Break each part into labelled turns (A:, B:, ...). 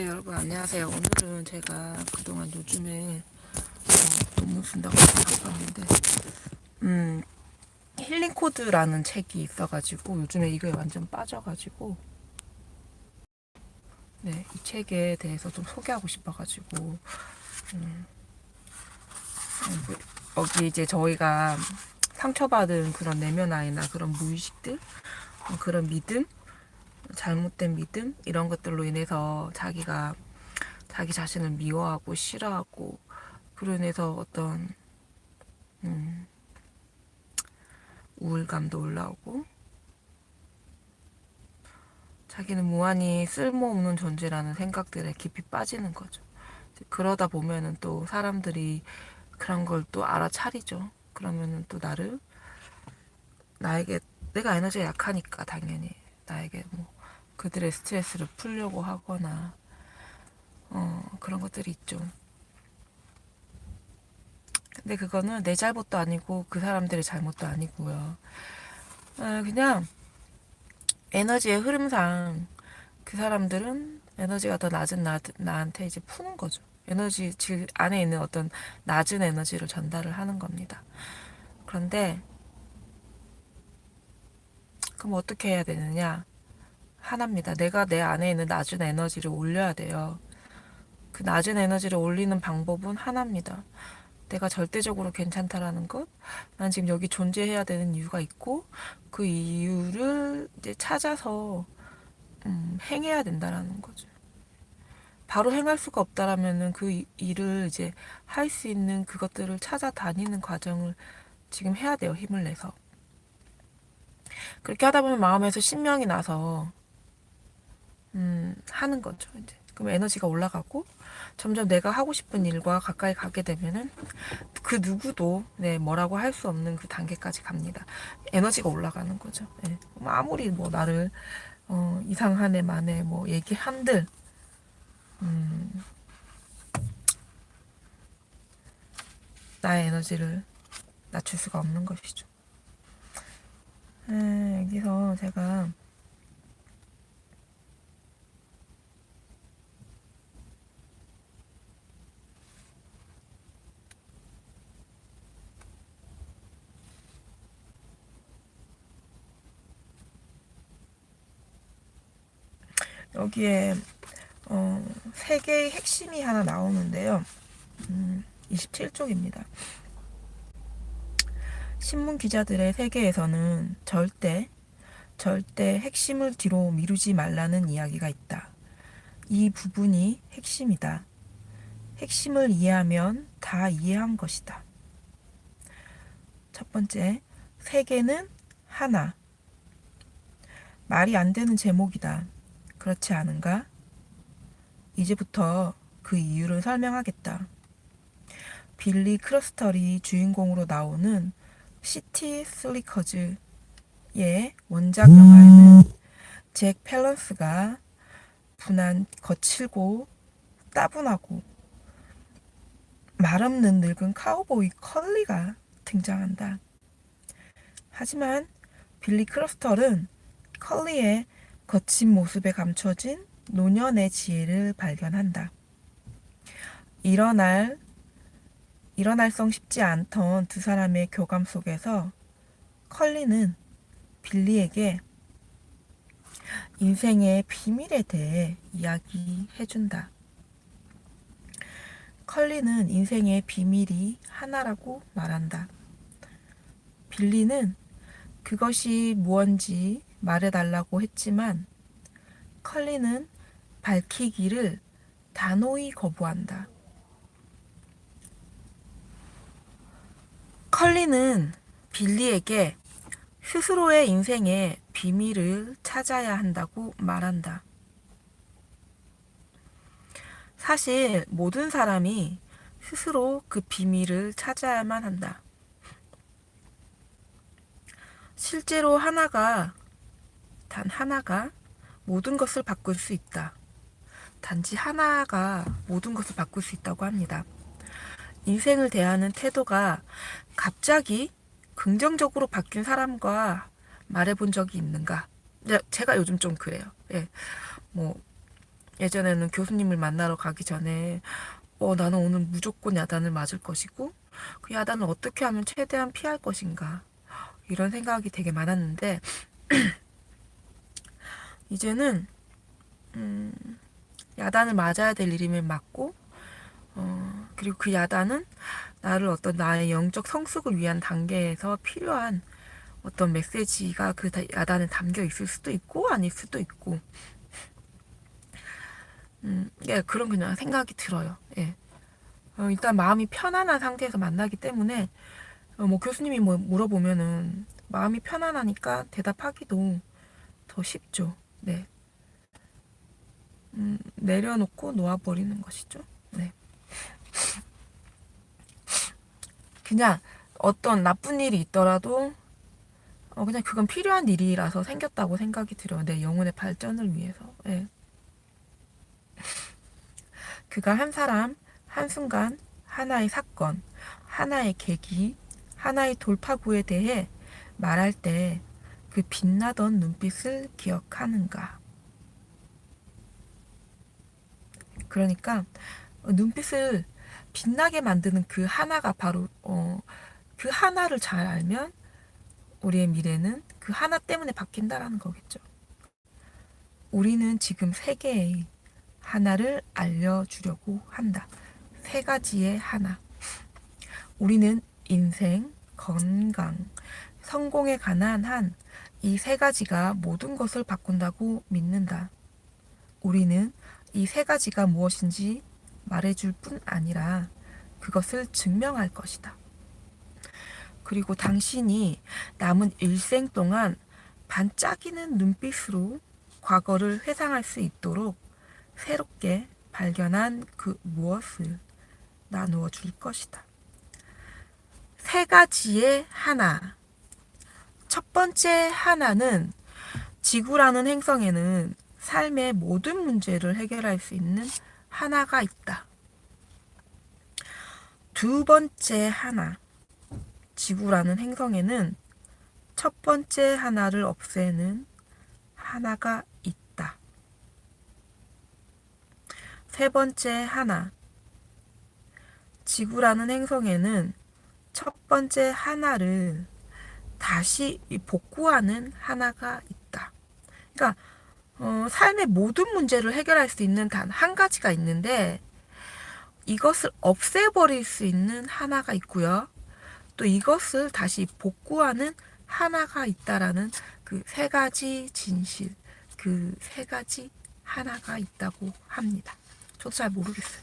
A: 네, 여러분 안녕하세요. 오늘은 제가 그동안 요즘에 어, 논문 쓴다고 바빴는데 음, 힐링 코드라는 책이 있어가지고 요즘에 이거에 완전 빠져가지고 네, 이 책에 대해서 좀 소개하고 싶어가지고 음, 음, 여기 이제 저희가 상처받은 그런 내면 아이나 그런 무의식들 어, 그런 믿음 잘못된 믿음 이런 것들로 인해서 자기가 자기 자신을 미워하고 싫어하고 그로 인해서 어떤 음, 우울감도 올라오고 자기는 무한히 쓸모없는 존재라는 생각들에 깊이 빠지는 거죠. 그러다 보면은 또 사람들이 그런 걸 또 알아차리죠. 그러면은 또 나를 나에게 내가 에너지가 약하니까 당연히 나에게 뭐 그들의 스트레스를 풀려고 하거나 어, 그런 것들이 있죠. 근데 그거는 내 잘못도 아니고 그 사람들의 잘못도 아니고요. 아, 그냥 에너지의 흐름상 그 사람들은 에너지가 더 낮은 나, 나한테 이제 푸는 거죠. 에너지 즉 안에 있는 어떤 낮은 에너지를 전달을 하는 겁니다. 그런데 그럼 어떻게 해야 되느냐? 하나입니다. 내가 내 안에 있는 낮은 에너지를 올려야 돼요. 그 낮은 에너지를 올리는 방법은 하나입니다. 내가 절대적으로 괜찮다라는 것, 난 지금 여기 존재해야 되는 이유가 있고, 그 이유를 이제 찾아서, 음, 행해야 된다라는 거죠. 바로 행할 수가 없다라면은 그 일을 이제 할 수 있는 그것들을 찾아다니는 과정을 지금 해야 돼요. 힘을 내서. 그렇게 하다 보면 마음에서 신명이 나서 음, 하는 거죠. 이제. 그럼 에너지가 올라가고 점점 내가 하고 싶은 일과 가까이 가게 되면은 그 누구도 네, 뭐라고 할 수 없는 그 단계까지 갑니다. 에너지가 올라가는 거죠. 네. 아무리 뭐 나를 어, 이상한 애 만에 뭐 얘기한들 음, 나의 에너지를 낮출 수가 없는 것이죠. 네, 여기서 제가 여기에 어, 세 개의 핵심이 하나 나오는데요. 음, 27쪽입니다. 신문 기자들의 세계에서는 절대 절대 핵심을 뒤로 미루지 말라는 이야기가 있다. 이 부분이 핵심이다. 핵심을 이해하면 다 이해한 것이다. 첫 번째, 세계는 하나. 말이 안 되는 제목이다. 그렇지 않은가? 이제부터 그 이유를 설명하겠다. 빌리 크러스터리 주인공으로 나오는 시티 슬리커즈의 원작 영화에는 잭 팰런스가 분한 거칠고 따분하고 말없는 늙은 카우보이 컬리가 등장한다. 하지만 빌리 크러스터는 컬리의 거친 모습에 감춰진 노년의 지혜를 발견한다. 일어날 일어날 성 쉽지 않던 두 사람의 교감 속에서 컬리는 빌리에게 인생의 비밀에 대해 이야기해준다. 컬리는 인생의 비밀이 하나라고 말한다. 빌리는 그것이 무언지 말해달라고 했지만 컬리는 밝히기를 단호히 거부한다. 컬리는 빌리에게 스스로의 인생의 비밀을 찾아야 한다고 말한다. 사실 모든 사람이 스스로 그 비밀을 찾아야만 한다. 실제로 하나가, 단 하나가 모든 것을 바꿀 수 있다. 단지 하나가 모든 것을 바꿀 수 있다고 합니다. 인생을 대하는 태도가 갑자기 긍정적으로 바뀐 사람과 말해본 적이 있는가? 제가 요즘 좀 그래요. 예. 뭐, 예전에는 교수님을 만나러 가기 전에 어, 나는 오늘 무조건 야단을 맞을 것이고 그 야단을 어떻게 하면 최대한 피할 것인가 이런 생각이 되게 많았는데 이제는 음, 야단을 맞아야 될 일이면 맞고 어, 그리고 그 야단은 나를 어떤 나의 영적 성숙을 위한 단계에서 필요한 어떤 메시지가 그 다- 야단에 담겨 있을 수도 있고 아닐 수도 있고 음, 예, 그런 그냥 생각이 들어요. 예. 어, 일단 마음이 편안한 상태에서 만나기 때문에 어, 뭐 교수님이 뭐 물어보면은 마음이 편안하니까 대답하기도 더 쉽죠. 네. 음, 내려놓고 놓아버리는 것이죠. 네. 그냥 어떤 나쁜 일이 있더라도 어, 그냥 그건 필요한 일이라서 생겼다고 생각이 들어요. 내 영혼의 발전을 위해서. 예. 그가 한 사람, 한순간, 하나의 사건, 하나의 계기, 하나의 돌파구에 대해 말할 때 그 빛나던 눈빛을 기억하는가. 그러니까 어, 눈빛을 빛나게 만드는 그 하나가 바로 어, 그 하나를 잘 알면 우리의 미래는 그 하나 때문에 바뀐다라는 거겠죠. 우리는 지금 세계의 하나를 알려주려고 한다. 세 가지의 하나. 우리는 인생, 건강, 성공에 관한 한 이 세 가지가 모든 것을 바꾼다고 믿는다. 우리는 이 세 가지가 무엇인지 말해줄 뿐 아니라 그것을 증명할 것이다. 그리고 당신이 남은 일생 동안 반짝이는 눈빛으로 과거를 회상할 수 있도록 새롭게 발견한 그 무엇을 나누어 줄 것이다. 세 가지의 하나. 첫 번째 하나는 지구라는 행성에는 삶의 모든 문제를 해결할 수 있는 하나가 있다. 두 번째 하나. 지구라는 행성에는 첫 번째 하나를 없애는 하나가 있다. 세 번째 하나. 지구라는 행성에는 첫 번째 하나를 다시 복구하는 하나가 있다. 그러니까 어, 삶의 모든 문제를 해결할 수 있는 단 한 가지가 있는데 이것을 없애버릴 수 있는 하나가 있고요. 또 이것을 다시 복구하는 하나가 있다라는 그 세 가지 진실, 그 세 가지 하나가 있다고 합니다. 저도 잘 모르겠어요.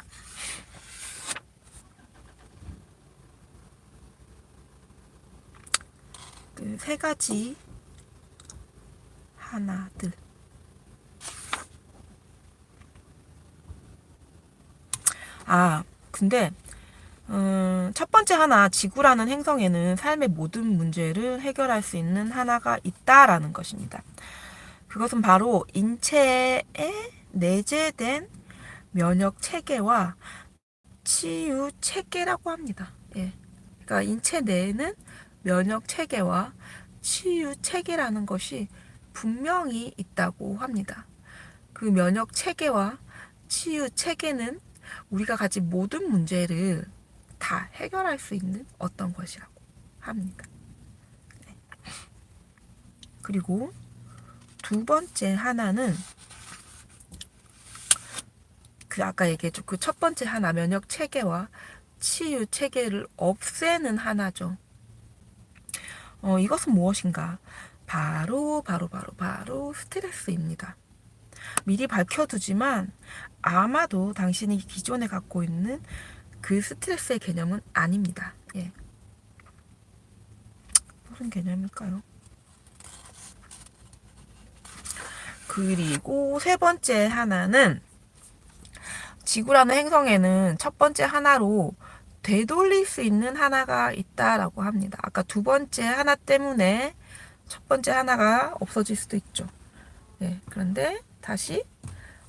A: 세 가지 하나들. 아, 근데 음, 첫 번째 하나, 지구라는 행성에는 삶의 모든 문제를 해결할 수 있는 하나가 있다라는 것입니다. 그것은 바로 인체에 내재된 면역 체계와 치유 체계라고 합니다. 예. 그러니까 인체 내에는 면역 체계와 치유 체계라는 것이 분명히 있다고 합니다. 그 면역 체계와 치유 체계는 우리가 가진 모든 문제를 다 해결할 수 있는 어떤 것이라고 합니다. 네. 그리고 두 번째 하나는 그 아까 얘기했죠. 그 첫 번째 하나 면역 체계와 치유 체계를 없애는 하나죠. 어, 이것은 무엇인가? 바로 바로 바로 바로 스트레스입니다. 미리 밝혀두지만 아마도 당신이 기존에 갖고 있는 그 스트레스의 개념은 아닙니다. 예. 무슨 개념일까요? 그리고 세 번째 하나는 지구라는 행성에는 첫 번째 하나로 되돌릴 수 있는 하나가 있다라고 합니다. 아까 두 번째 하나 때문에 첫 번째 하나가 없어질 수도 있죠. 네, 그런데 다시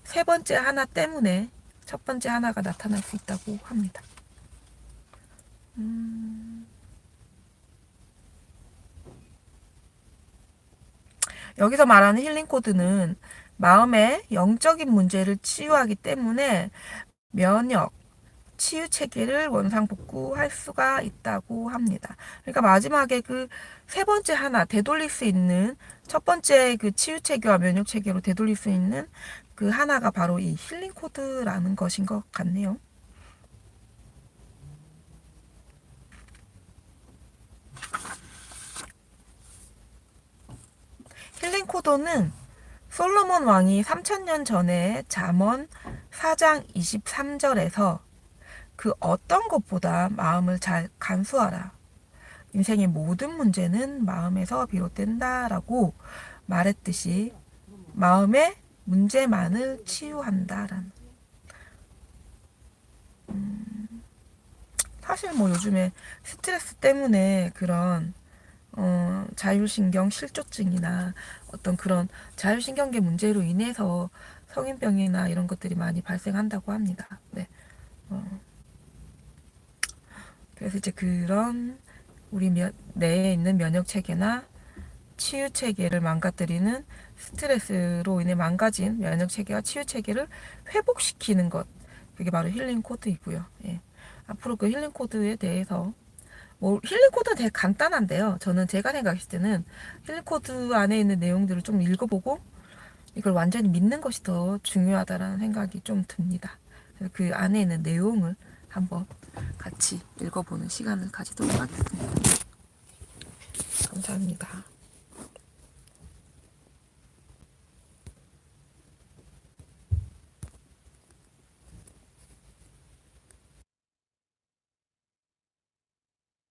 A: 세 번째 하나 때문에 첫 번째 하나가 나타날 수 있다고 합니다. 음... 여기서 말하는 힐링 코드는 마음의 영적인 문제를 치유하기 때문에 면역, 치유 체계를 원상 복구할 수가 있다고 합니다. 그러니까 마지막에 그 세 번째 하나 되돌릴 수 있는 첫 번째 그 치유 체계와 면역 체계로 되돌릴 수 있는 그 하나가 바로 이 힐링 코드라는 것인 것 같네요. 힐링 코드는 솔로몬 왕이 3000년 전에 잠언 4장 23절에서 그 어떤 것보다 마음을 잘 간수하라. 인생의 모든 문제는 마음에서 비롯된다라고 말했듯이 마음의 문제만을 치유한다라는. 음, 사실 뭐 요즘에 스트레스 때문에 그런 어, 자율신경 실조증이나 어떤 그런 자율신경계 문제로 인해서 성인병이나 이런 것들이 많이 발생한다고 합니다. 네. 어. 그래서 이제 그런 우리 면, 내에 있는 면역 체계나 치유 체계를 망가뜨리는 스트레스로 인해 망가진 면역 체계와 치유 체계를 회복시키는 것 그게 바로 힐링 코드이고요. 예. 앞으로 그 힐링 코드에 대해서 뭐 힐링 코드는 되게 간단한데요. 저는 제가 생각했을 때는 힐링 코드 안에 있는 내용들을 좀 읽어보고 이걸 완전히 믿는 것이 더 중요하다라는 생각이 좀 듭니다. 그 안에 있는 내용을 한번 같이 읽어보는 시간을 가지도록 하겠습니다. 감사합니다.